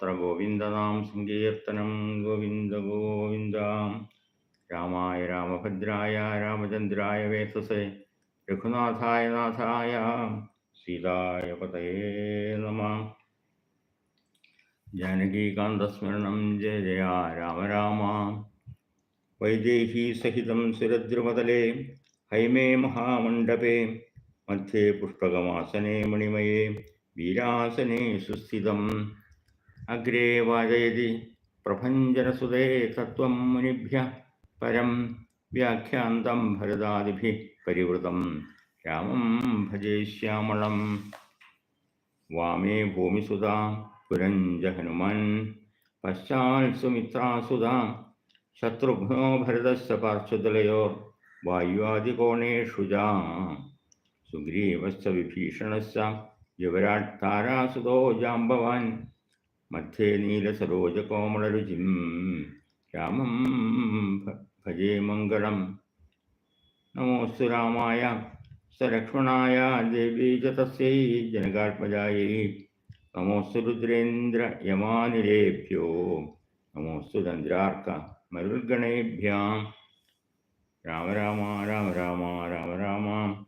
സർവത്ര ഗോവിന്ദനാം സങ്കീർത്തനം ഗോവിന്ദ ഗോവിന്ദ. രാമായ രാമഭദ്രായ രാമചന്ദ്രായ വേസസേ രഘുനാഥായ നാഥായ സീതായ പതയേ നമ. ജാനകീകാന്തസ്മരണം ജയ ജയ രാമ രാമ. വൈദേഹീ സഹിതം സുരദ്രുമതലേ ഹൈമേ മഹാമണ്ഡപേ മധ്യേ പുഷ്പകമാസനേ മണിമയേ വീരാസനേ സുസ്ഥിതം. അഗ്രേ വാചയതി പ്രഭഞ്ജനസുതേ തത്വം മുനിഭ്യ പരം വ്യാഖ്യാന്തം ഭരതാദിഭി പരിവൃതം രാമം ഭജേ ശ്യാമളം വാമേ ഭൂമിസുതാ പുരഞ്ജ ഹനുമാൻ പശ്ചാൽ സുമിത്രാസുതാ ശത്രുഘ്നോ ഭരതസ് പാർശ്വതലയോർ വായുവാദികോണേഷു സുഗ്രീവസ്ഥ സുഗ്രീവസ്യ വിഭീഷണസ്യ യുവരാട് താരാസുതോ ജാമ്പവാൻ മധ്യേ നീലസരോജകോമളരുചിം രാമം ഭജേ മംഗളം. നമോസ്തു രാമായ സലക്ഷ്മണായ ദേവീ ച തസ്യൈ ജനകാത്മജായൈ. നമോസ്തു രുദ്രേന്ദ്ര യമാനിലേഭ്യോ. നമോസ്തു ചന്ദ്രാർക്ക മരുൽഗണേഭ്യാം രാമ രാമ രാമ രാമ രാമ രാമ.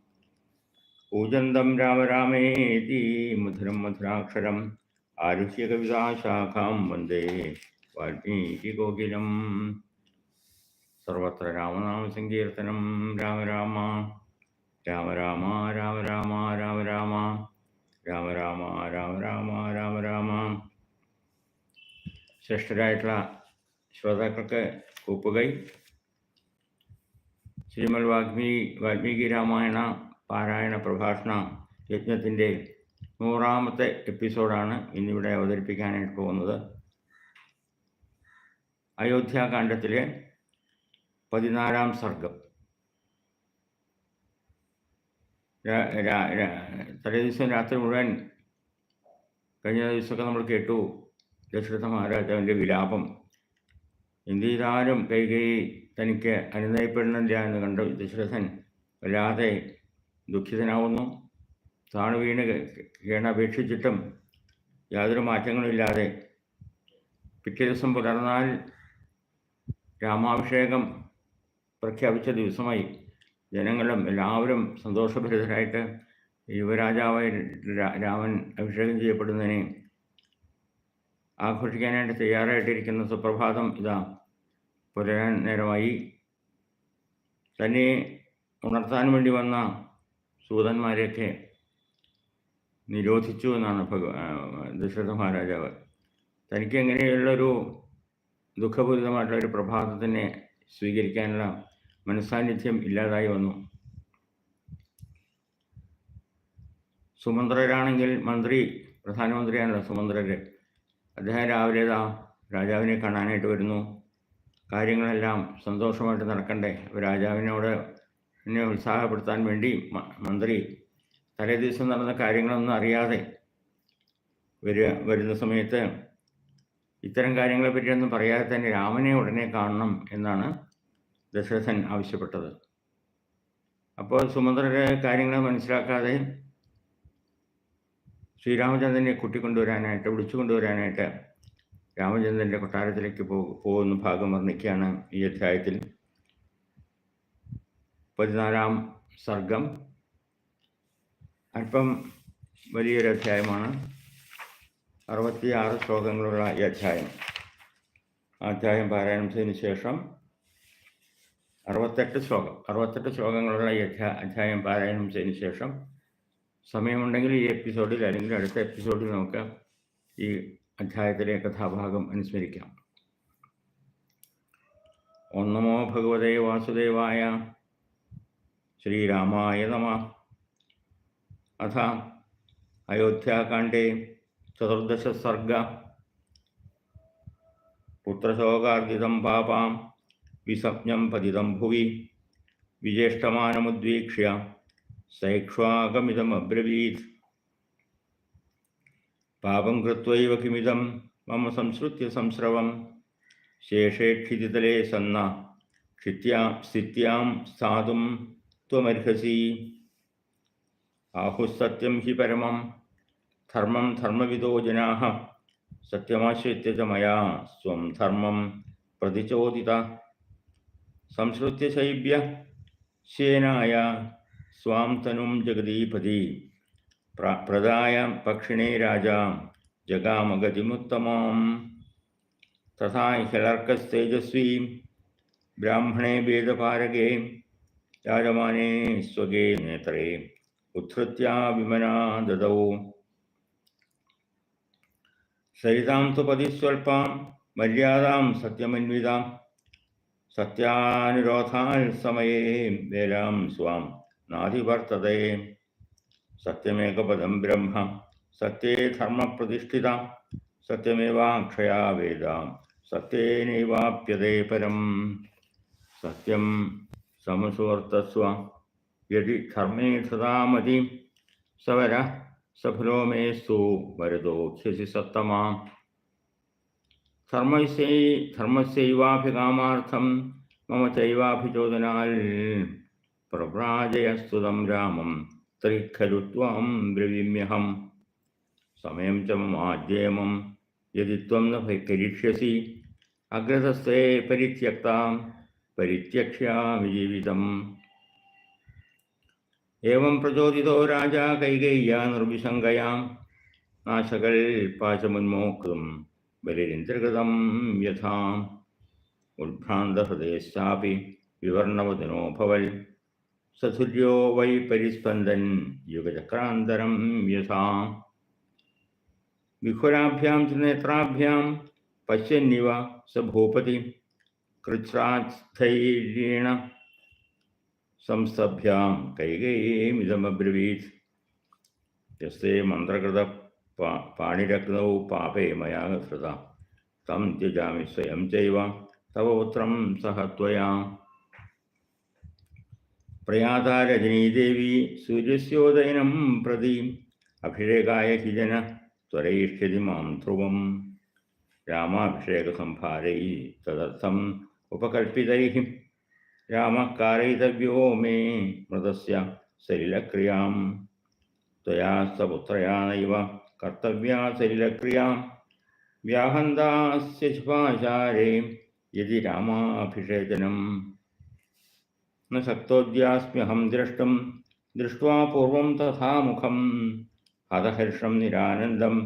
പൂജന്തം രാമരാമേതി മധുരം മധുരാക്ഷരം. ആരുഹ്യ കവിതാശാഖാം വന്ദേ വാൽമീകികോകിലം സർവത്ര രാമനാമ സങ്കീർത്തനം. രാമ രാമ രാമ രാമ രാമ രാമ രാമ രാമ രാമ രാമ രാമ രാമ രാമ രാമ. ശ്രേഷ്ഠരായിട്ടുള്ള ശ്രോതാക്കൾക്ക് കൂപ്പുകൈ. ശ്രീമൽ വാൽമീകി വാൽമീകി രാമായണ പാരായണ പ്രഭാഷണ യജ്ഞത്തിന്റെ നൂറാമത്തെ എപ്പിസോഡാണ് ഇന്നിവിടെ അവതരിപ്പിക്കാനായിട്ട് പോകുന്നത്. അയോധ്യാകാന്ഡത്തിലെ പതിനാലാം സർഗം. തലേദിവസം രാത്രി മുഴുവൻ കഴിഞ്ഞ ദിവസമൊക്കെ നമ്മൾ കേട്ടു. ദശരഥ മഹാരാജാവിന്റെ വിലാപം. ചെയ്താലും കൈകൈ തനിക്ക് അനുനയപ്പെടുന്നില്ല എന്ന് കണ്ട് ദശരഥൻ വല്ലാതെ ദുഃഖിതനാവുന്നു. താണു വീണ് കേണപേക്ഷിച്ചിട്ടും യാതൊരു മാറ്റങ്ങളുമില്ലാതെ പിറ്റേ ദിവസം പുലർന്നാൽ രാമാഭിഷേകം പ്രഖ്യാപിച്ച ദിവസമായി ജനങ്ങളും എല്ലാവരും സന്തോഷഭരിതരായിട്ട് യുവരാജാവായി രാമൻ അഭിഷേകം ചെയ്യപ്പെടുന്നതിനെ ആഘോഷിക്കാനായിട്ട് തയ്യാറായിട്ടിരിക്കുന്ന സുപ്രഭാതം ഇതാ. പുലരാൻ നേരമായി തന്നെ ഉണർത്താൻ വേണ്ടി വന്ന സൂതന്മാരെയൊക്കെ നിരോധിച്ചു എന്നാണ് ഭഗ ദശരഥ മഹാരാജാവ്. തനിക്ക് എങ്ങനെയുള്ളൊരു ദുഃഖപൂരിതമായിട്ടുള്ള ഒരു പ്രഭാതത്തിനെ സ്വീകരിക്കാനുള്ള മനസാന്നിധ്യം ഇല്ലാതായി വന്നു. സുമന്ത്രരാണെങ്കിൽ മന്ത്രി പ്രധാനമന്ത്രിയാണല്ലോ സുമന്ത്രര്. അദ്ദേഹം രാവിലെ ഇതാ രാജാവിനെ കാണാനായിട്ട് വരുന്നു. കാര്യങ്ങളെല്ലാം സന്തോഷമായിട്ട് നടക്കണ്ടേ. രാജാവിനോട് എന്നെ ഉത്സാഹപ്പെടുത്താൻ വേണ്ടി മന്ത്രി തലേ ദിവസം നടന്ന കാര്യങ്ങളൊന്നും അറിയാതെ വരിക വരുന്ന സമയത്ത് ഇത്തരം കാര്യങ്ങളെ പറ്റിയൊന്നും പറയാതെ തന്നെ രാമനെ ഉടനെ കാണണം എന്നാണ് ദശരഥൻ ആവശ്യപ്പെട്ടത്. അപ്പോൾ സുമന്ത്രരെ കാര്യങ്ങൾ മനസ്സിലാക്കാതെ ശ്രീരാമചന്ദ്രനെ കൂട്ടിക്കൊണ്ടുവരാനായിട്ട് വിളിച്ചു കൊണ്ടുവരാനായിട്ട് രാമചന്ദ്രന്റെ കൊട്ടാരത്തിലേക്ക് പോകുന്ന ഭാഗം വർണിക്കുകയാണ് ഈ അധ്യായത്തിൽ. പതിനാലാം സർഗം. അല്പം വലിയൊരു അധ്യായമാണ്. അറുപത്തിയാറ് ശ്ലോകങ്ങളുള്ള ഈ അധ്യായം. അധ്യായം പാരായണം ചെയ്തതിന് ശേഷം അറുപത്തെട്ട് ശ്ലോകം അറുപത്തെട്ട് ശ്ലോകങ്ങളുള്ള ഈ അധ്യാ അധ്യായം പാരായണം ചെയ്തതിന് ശേഷം സമയമുണ്ടെങ്കിൽ ഈ എപ്പിസോഡിൽ അല്ലെങ്കിൽ അടുത്ത എപ്പിസോഡിൽ നമുക്ക് ഈ അധ്യായത്തിലെ കഥാഭാഗം അനുസ്മരിക്കാം. ഓം നമോ ഭഗവതേ വാസുദേവായ ശ്രീരാമായ നമ. अथ अयोध्याकाण्डे चतुर्दशसर्ग पुत्रशोकार्जितं पापां विसप्नं पतितं भुवि विजेष्टमानमुद्वीक्ष्य सैक्ष्वागमिदमब्रवीत् പാപം കൃത്വൈവ കിമിതം മമ സംസൃത്യ സംസ്രവം ശേഷേ ക്ഷിതിതലേ സന്ന ക്ഷിത്യാ സ്ഥിത്യാം സ്ഥാതും ത്വമർഹസി आहुस्सत्यम ही परम। धर्म धर्मविदो जना। सत्यमाश्रित मैया स्व धर्म प्रतिचोदिता संश्रुत्य शैव्य सेनाय स्वाम तनुं जगदीपति प्रदाय पक्षिणे राजा जगामगतिमुत्तमां तथा हिलर्कस्तेजस्वी ब्राह्मणे वेदपारगे राजमाने स्वगे नेत्रे। उत्थृत्या विमना दद सरिता तु पदिस्वल्पां मर्यादां सत्यमन्वितां सत्यानुरोधाल्समये वेलां स्वां, नाधिवर्तते। सत्यमेकपदं ब्रह्म प्रतिष्ठिता धर्मप्रतिष्ठिता, सत्यमेवाक्षया वेद, सत्येनैवाप्यते परं सत्यम समसुवर्तस्व। यदि धर्मे सदामति सवर सफलो मे सु वरदो धर्म सत्तमा धर्म धर्मस्यैवाभिकामार्थं मम चैवाभिचोदनाल् प्रव्राजयस्तुतं रामं तरी खलु त्वां ब्रवीम्यहं। समय च ममाद्येमं यदि तम न करिष्यसि अग्रतस्ते परित्यक्तां परित्यक्ष्यामि जीवितम्। ഏവം പ്രചോദിതോ രാജാ കൈകയ്യ നിർവിശങ്കയാം നാശകൾ പാശമുന്മോക്തം ബലിരിന്ദ്രകൃതം യഥാം. ഉത്ഭ്രാന്തഹൃദയശ്ചാപി വിവർണവദനോ ഭവൽ സതുര്യോ വൈ പരിസ്പന്ദൻ യുഗചക്രാന്തരം യഥാം. വിഹുരാഭ്യാം നേത്രാഭ്യാം പശ്യന്നിവ സ ഭൂപതി. കൃച്ഛ്രാസ്ഥൈര്യേണ സംസ്തഭ്യാം കൈകേയമിതമബ്രവീത് യസ്തേ മന്ത്രകൃത പാ- പാണിരഗ്നൗ പാപേ മയാ ഹൃത തം ത്യജാമി സ്വയം ചൈവ തവ പുത്രം സഹ ത്വയാ. പ്രയാത രജനീദേവി സൂര്യസ്യോദയനം പ്രതി അഭിഷേകായ ഹിജന ത്വരയിഷ്യതി മാം ധ്രുവം. രാമാഭിഷേകസംഭാരൈ തദർത്ഥം ഉപകൽപ്പിതൈ श्यामकारितव्यो मे मृतस्य सलिलक्रियाँ त्वया सपुत्रया नैव कर्तव्या सलिलक्रिया व्याहन्दास्य शुभाचारे यदि रामाभिषेचनं न हम द्रष्टुं दृष्ट्वा पूर्वं तथा मुखं हतहर्षं निरानन्दं,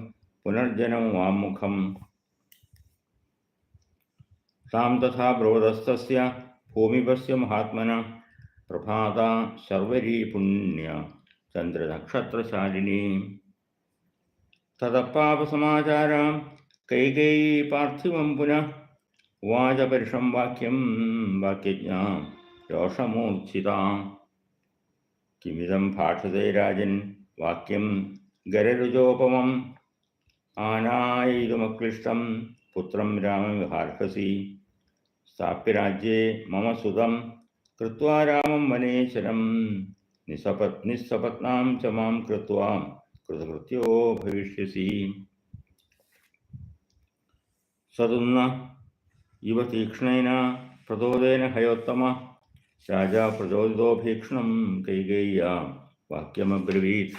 पुनर्जनं वां मुखं तां तथा ब्रोधस्तस्य भूमिपस्य महात्म प्रभाता शर्वरी पुण्य चंद्र चंद्रनक्षत्रशालिनी तदपापसमाचार कैकेयी पार्थिव पुनः वाचपरिषम वाक्यम वाक्यज्ञा रोषमूर्छिता किमिदं भाषते राजन वाक्यम गररुजोपम आनायुमक्लिष्ट पुत्र राम विहारसी साप्यराज्ये मम सुतं कृत्वा रामं वनेशनं निसपत् निःसपत्नां च माँ कृत्वा कृतकृत्यो भविष्यसि। सदुन्न इव तीक्ष्णेन प्रचोदेन हयोत्तम। राजा प्रचोदितो भीक्ष्णं कैकेय्या। वाक्यमब्रवीत्।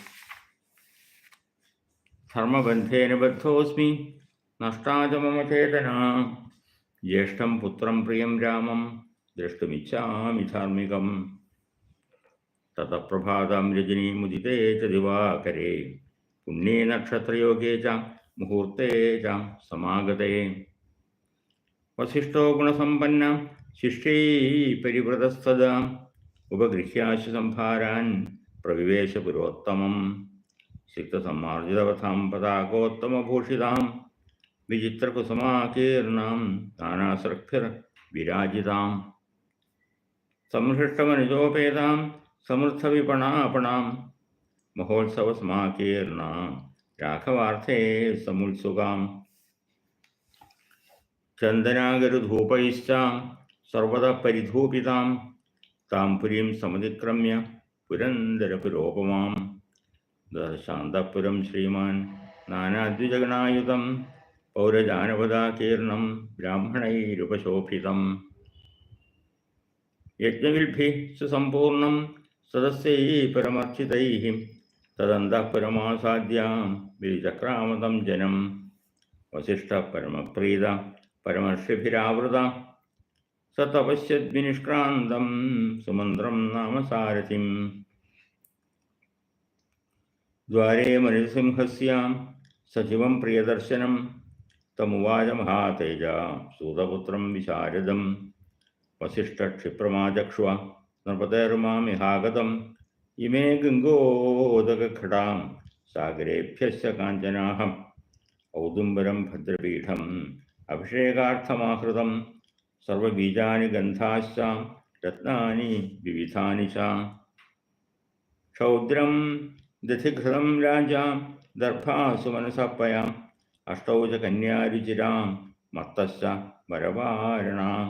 धर्मबन्धेन बद्धोऽस्मि। नष्टा च मम चेतना। ज्येष्ठ पुत्रम प्रियं रामं द्रष्टुमिच्छामि धार्मिकं ततः प्रभातां रजनीमुदिते च दिवाकरे, पुण्ये नक्षत्रे च मुहूर्ते च समागते। गुणसंपन्न शिष्य शिष्यै परिवृतस्तदा उपगृह्याशि सम्भारान् प्रविवेशपुरोत्तमं सिक्तसम्मार्जितवथां पताकोत्तमभूषिताम्। विचित्रकुसुमाकीर्णां तानासृक्थिर विराजितां संहृष्टमनिजोपेतां समृद्धविपणापणां महोत्सवस्माकीर्णां राघवार्थे समुत्सुकां चन्दनागरुधूपैश्चां सर्वदा परिधूपितां तां पुरीं समतिक्रम्य पुरन्दरपुरोपमां दशान्तपुरं श्रीमान् नानाद्विजगणायुधं പൗരജാനപദാകീർണം ബ്രാഹ്മണൈരുപശോഭിതം. യജ്ഞവിൽഭി സുസമ്പൂർണം സദസ്യൈ പരമർച്ചിതൈ തദന്തപരമാസാദ്യം വിചക്രാമതം ജനം. വസിഷ്ഠ പരമപ്രീത പരമർഷിഭിരാവൃത സ തപശ്യദ്വിനിഷ്ക്രാന്തം സുമന്ത്രം നാമസാരഥിം. ദ്വാരേ മനുസിംഹസ്യാം സചിവം പ്രിയദർശനം തമുവാച മഹാതേജ സൂതപുത്രം വിശാരദം വസിഷ്ഠക്ഷിപ്രമാചക്ഷ്വ നൃപതേർമാമിഹാഗതം ഇമേ ഗംഗോദകഘടാം സാഗരേഭ്യശ്ച കാഞ്ചനാഹം ഔദുംബരം ഭദ്രപീഠം അഭിഷേകാർത്ഥമാഹൃതം സർവബീജാനി ഗന്ധാശ്ച രത്നാനി വിവിധാനി ച ക്ഷൗദ്രം ദധിഘൃതം രാജാം ദർഭാസു മനസപ്പയാം അഷ്ടൗ ച കന്യാരുചിരാം മത്തശ്ച വരവാരണാം.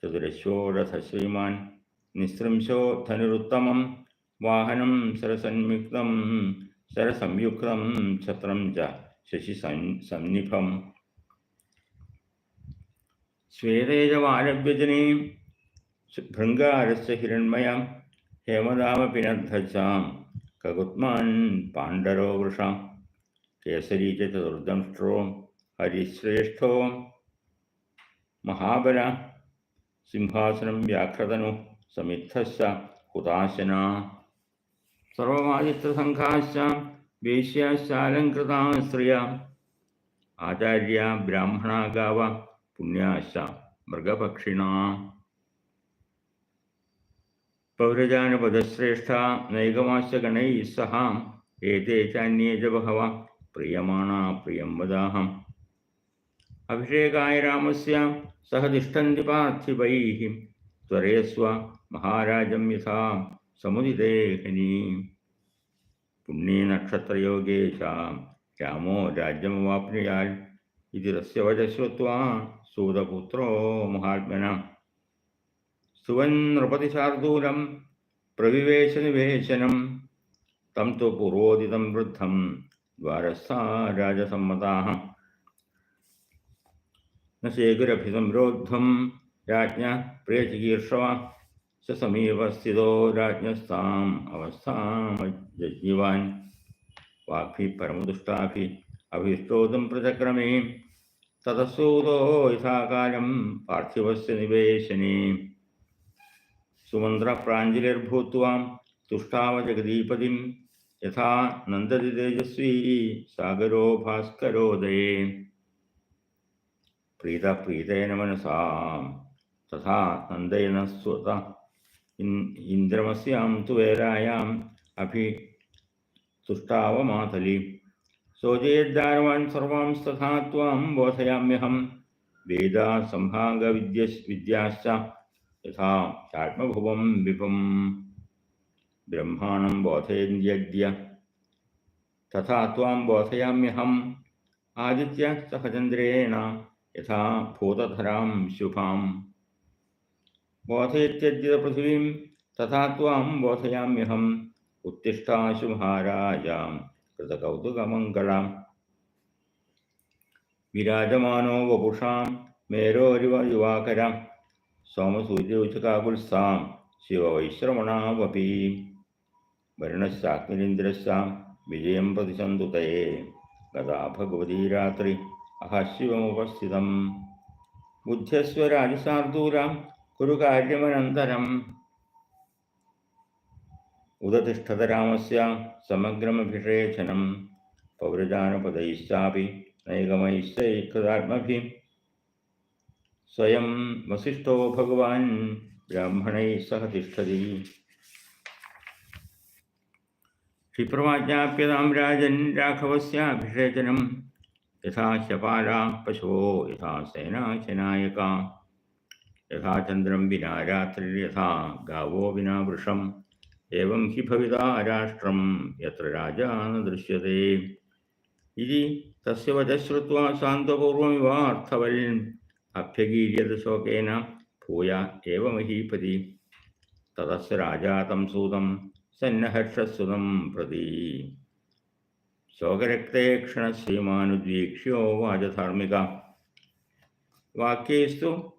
ചതുരശ്വോരഥശ്രീമാൻ നിസ്രംശോ ധനുരുത്തമം വാഹനം സരസന്യുക്തം സരസംയുക്തം ഛത്രം ച ശശി സന്നിഭം. ശ്വേതേജവാലവ്യജനീ ഭൃംഗാരസ്യ ഹിരൺമയം ഹേമദാമപിനദ്ധജാം കകുത്മാൻ പാണ്ഡരോ വൃഷാം കേസരീ ച ചതുർദംഷ്ട്രോ ഹരിശ്രേഷ്ഠോ മഹാബല സിംഹാസനം വ്യാഘ്രതനു സമിദ്ധശ്ച ഹുതാശന സർവമാദിത്രസംഘാശ്ച വേശ്യാശ്ചാലങ്കൃതാ സ്ത്രിയ ആചാര്യ ബ്രാഹ്മണ ഗാവ പുണ്യാശ്ച മൃഗപക്ഷിണ പൗരജാനപദശ്രേഷ്ഠ നൈകമാശ്ച ഗണൈ സഹ ഏതേ ചാന്യേ ച ബഹവ പ്രിയമാണ പ്രിയം വദാഹം അഭിഷേകായ രാമസ്യ സഹ തിഷ്ഠന്തി പാർത്ഥിവൈः ത്വരയസ്വ മഹാരാജം യഥാ സമുദിതേഹനി പുണ്യേ നക്ഷത്രയോഗേ ച രാമോ രാജ്യമവാപ്നുയാൽ ഇതി തസ്യ വചശ്രുത്വാ സൂതപുത്രോ മഹാത്മന സുവൻ നൃപതിശാർദൂലം പ്രവിവേശനിവേശനം തം തു പൂർവോദിതം द्वारस्था राजसम्मताः न शेखरभिसंरोद्धं राज्ञः प्रेचिकीर्षव स समीपस्थितो राज्ञस्ताम् अवस्थामजज्ञिवान् वाक्भिः परमदुष्टाभिः अभीष्टोदं प्रचक्रमे ततः सूतो यथा पार्थिवस्य निवेशने। सुमन्त्रप्राञ्जलिर्भूत्वा तुष्टावजगदीपतिं यथा नंदति तेजस्वी सागरो भास्करोदये। प्रीत प्रीतेन मनसा, तथा नंदयन स्वत। इंद्रमस्यां तु वेरायाम् अपि तुष्टावमाथलि सोचयेद्दारवान् सर्वांस्तथा त्वां बोधयाम्यहं वेदासंहागविद्य विद्याश्च यथा चात्मभुवं विपम् ब्रह्माणं बोधयन्यद्य तथा त्वां बोधयाम्यहम्। आदित्य सहचन्द्रेण यथा भूतधरां शुभां बोधयत्यद्य पृथिवीं, तथा त्वां बोधयाम्यहम्। उत्तिष्ठाशुभारायां कृतकौतुकमङ्गलाम्। विराजमानो वपुषां मेरोरिव युवाकरं सोमसूर्यौचकाकुल्सां शिववैश्रवणावपि വരുണശ്ചാഗ്നിരീന്ദ്രശ്ചാം വിജയം പ്രതിസന്ധുതയെ ഗതാ ഭഗവതി രാത്രി. അഹശിവമുപസ്ഥിതം ബുദ്ധ്യസ്വരാജസാർദൂലാം കുരു കാര്യമനന്തരം ഉദതിഷ്ഠത രാമസ്യ സമഗ്രമഭിഷേചനം. പൗരജാനപദൈശ്ചാപി നൈകമൈശ്ചൈകൃതാത്മഭി സ്വയം വസിഷ്ഠോ ഭഗവാൻ ബ്രാഹ്മണൈ സഹ തിഷ്ഠതി. ക്ഷിപ്രവാചാപ്യതാം രാജൻ രാഘവസ്യാഭിഷേചനം. യഥാ ശപാല പശുവോ യഥാ സേനാശനായക യഥാ ചന്ദ്രം വിനാ രാത്രി യഥാ ഗാവോ വിനാ വൃഷം. ഏവം ഹി ഭവിത രാഷ്ട്രം യത്ര രാജാ ന ദൃശ്യത്തെ ഇതി തസ്യ വചശ്രുത്വ സാന്ത്വപൂർവമിവാർത്ഥവൽ അഭ്യഗീര്യത ശോകേന ഭൂയ ഏവമഹീപതി. തതസ് രാജാ തം സൂതം. സന്നഹർഷസുതം പ്രതി. ശോകരക്തേക്ഷണ ശ്രീമാനുദ്വീക്ഷ്യോ വാചധാർമ്മിക വാക്യേസ്തു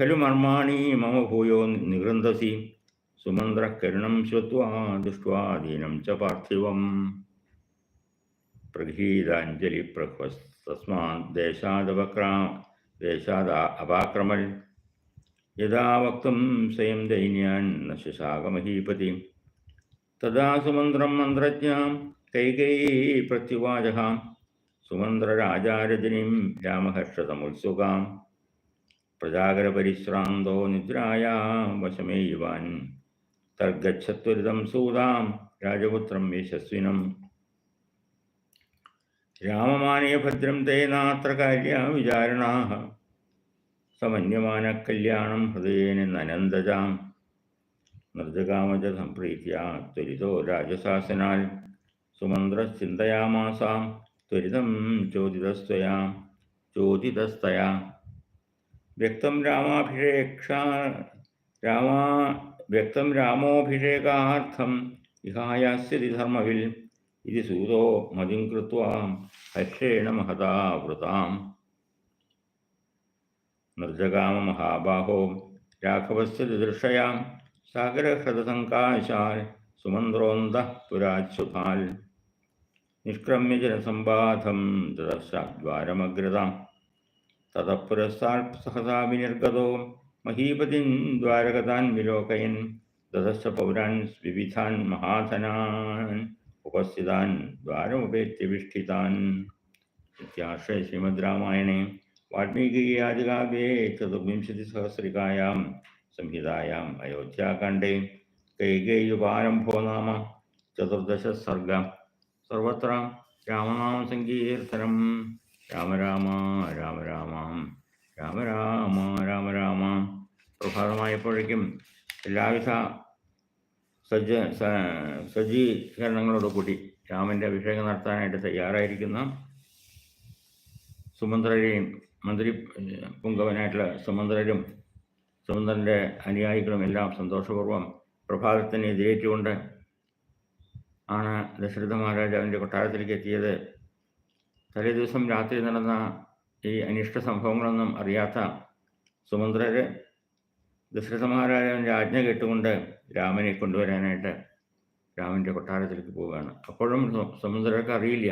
ഖലു മർമാണി മമ ഭൂയോ നിഗൃന്തസി സുമന്ത്രക്കരുണം ശ്രുവാ ദുഷ്ട്വാധീനം ച പാർത്ഥിവം. പ്രഗീതാഞ്ജലി പ്രഹ്വസ് തസ്മാൻ ദേശാദപക്രാ ദേശാദ അപാക്രമൽ. യഥാ വക്തും സ്വയം ദൈന്യാൻ നശുശാകമഹീപതി ശശാകമഹീപതി തഥാ സുമന്ത്രം മന്ത്രജ്ഞാം കൈകൈ പ്രത്യുവാച സുമന്ത്രരാജാരജനീം രാമഹർഷതമുത്സുകാം. പ്രജാകരപരിശ്രാന്തോ നിദ്രായാ വശമേയുവാൻ. തർഗച്ഛത്വരിതം സൂതാം രാജപുത്രം യശസ്വിനം. രാമമാനയ ഭദ്രം തേനാത്ര കാര്യ വിചാരണാ സമന്യമാന കല്യാണം ഹൃദയേന നനന്ദജാം നിർജകാമജ സംപ്രീത്യ ത്വരിതോ രാജസാസനാൽ. സുമന്ത്ര ചിന്തയാമാസാം ത്വരിതം ചോദിതസ്ത്വയാ ചോദിതസ്തയാ വ്യക്തം രാമാഭിഷേക്ഷ രാമാ വ്യക്തം രാമോഭിഷേകാർത്ഥം ഇഹായാസ്യതി ധർമ്മവിൽ ഇത് സൂതോ മതിം കൃത്വാ ഹർഷേണ മഹതാ വൃതാം मृदगाम महाबाहो राघव राघवस्य दिदृशयां सागरहृदसङ्काशाल् सुमन्द्रोऽन्तः पुराच्छुभाल् निष्क्रम्य जनसम्बाधं ददशाद्वारमग्रतां ततः पुरस्तात् सहसा विनिर्गतो महीपतिं द्वारगतान् विलोकयन्। ददश पौरा विविधा महाधना उपस्थिता द्वारपेक्षिता विष्ठितान्। इत्याश्रय വാൽമീകിയാദികാവ്യേ ചതുർവിംശതിസഹസ്രികായാം സംഹിതായാം അയോധ്യാകാണ്ഡേ. കൈകേയുപാരംഭോ നാമ ചതുർദശ സർഗ സർവത്ര രാമനാമ സങ്കീർത്തനം രാമ രാമ രാമ രാമ രാമ രാമ രാമ രാമ. പ്രഭാതമായപ്പോഴേക്കും എല്ലാവിധ സജ്ജ സ- സജ്ജീകരണങ്ങളോട് കൂടി രാമന്റെ അഭിഷേകം നടത്താനായിട്ട് തയ്യാറായിരിക്കുന്ന സുമന്ത്രരെയും മന്ത്രി പുങ്കവനായിട്ടുള്ള സുമന്ത്രരും സുമന്ത്രന്റെ അനുയായികളും എല്ലാം സന്തോഷപൂർവം പ്രഭാതത്തിനെ എതിരേറ്റുകൊണ്ട് ആണ് ദശരഥ മഹാരാജാവിന്റെ കൊട്ടാരത്തിലേക്ക് എത്തിയത്. തലേ ദിവസം രാത്രി നടന്ന ഈ അനിഷ്ട സംഭവങ്ങളൊന്നും അറിയാത്ത സുമന്ത്രര് ദശരഥ മഹാരാജാവിന്റെ ആജ്ഞ കേട്ടുകൊണ്ട് രാമനെ കൊണ്ടുവരാനായിട്ട് രാമന്റെ കൊട്ടാരത്തിലേക്ക് പോവുകയാണ്. അപ്പോഴും സുമന്ത്രർക്ക് അറിയില്ല.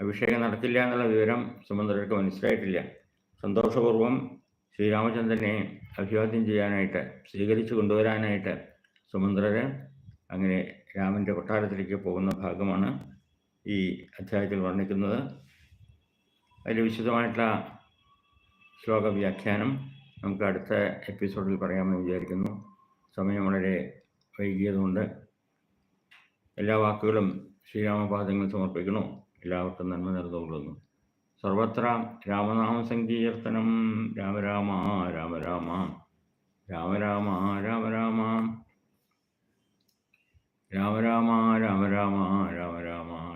അഭിഷേകം നടത്തില്ല എന്നുള്ള വിവരം സുമന്ത്രർക്ക് മനസ്സിലായിട്ടില്ല. സന്തോഷപൂർവം ശ്രീരാമചന്ദ്രനെ അഭിവാദ്യം ചെയ്യാനായിട്ട് സ്വീകരിച്ചു കൊണ്ടുവരാനായിട്ട് സുമന്ത്രര് അങ്ങനെ രാമന്റെ കൊട്ടാരത്തിലേക്ക് പോകുന്ന ഭാഗമാണ് ഈ അധ്യായത്തിൽ വർണിക്കുന്നത്. അതിൽ വിശദമായിട്ടുള്ള ശ്ലോക വ്യാഖ്യാനം നമുക്ക് അടുത്ത എപ്പിസോഡിൽ പറയാമെന്ന് വിചാരിക്കുന്നു. സമയം വളരെ വൈകിയതുകൊണ്ട് എല്ലാ വാക്കുകളും ശ്രീരാമപാദങ്ങൾ സമർപ്പിക്കണു എല്ലാവർക്കും നന്മ നിർന്നുകൊള്ളുന്നു. സർവത്ര രാമനാമ സങ്കീർത്തനം. രാമ രാമ രാമ രാമ രാമ രാമ രാമ രാമ. രാമ രാമ രാമ രാമ രാമ രാമ.